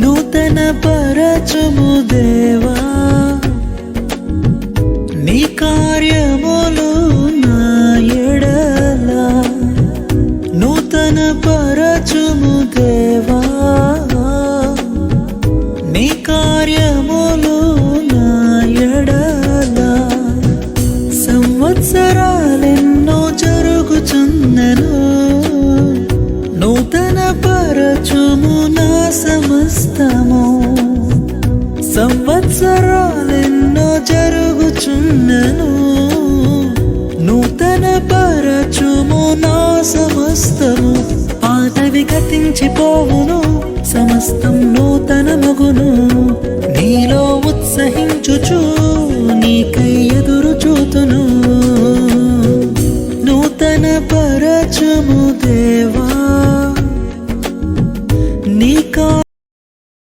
నూతన పరచుము దేవా. నీ కార్యములు నా ఎడల. నూతన పరచుము దేవా. నీ కార్యములు నా ఎడల. సంవత్సరాలెన్నో వస్తాము సంవత్సరాలెన్నో జరుగుచున్నను. నూతన పరచుము నా సమస్తము. పాతవి గతించిపోవును సమస్తం నూతన మగును నీలో ఉత్సహించుచు నీకై ఎదురు చూతును నూతన పరచుము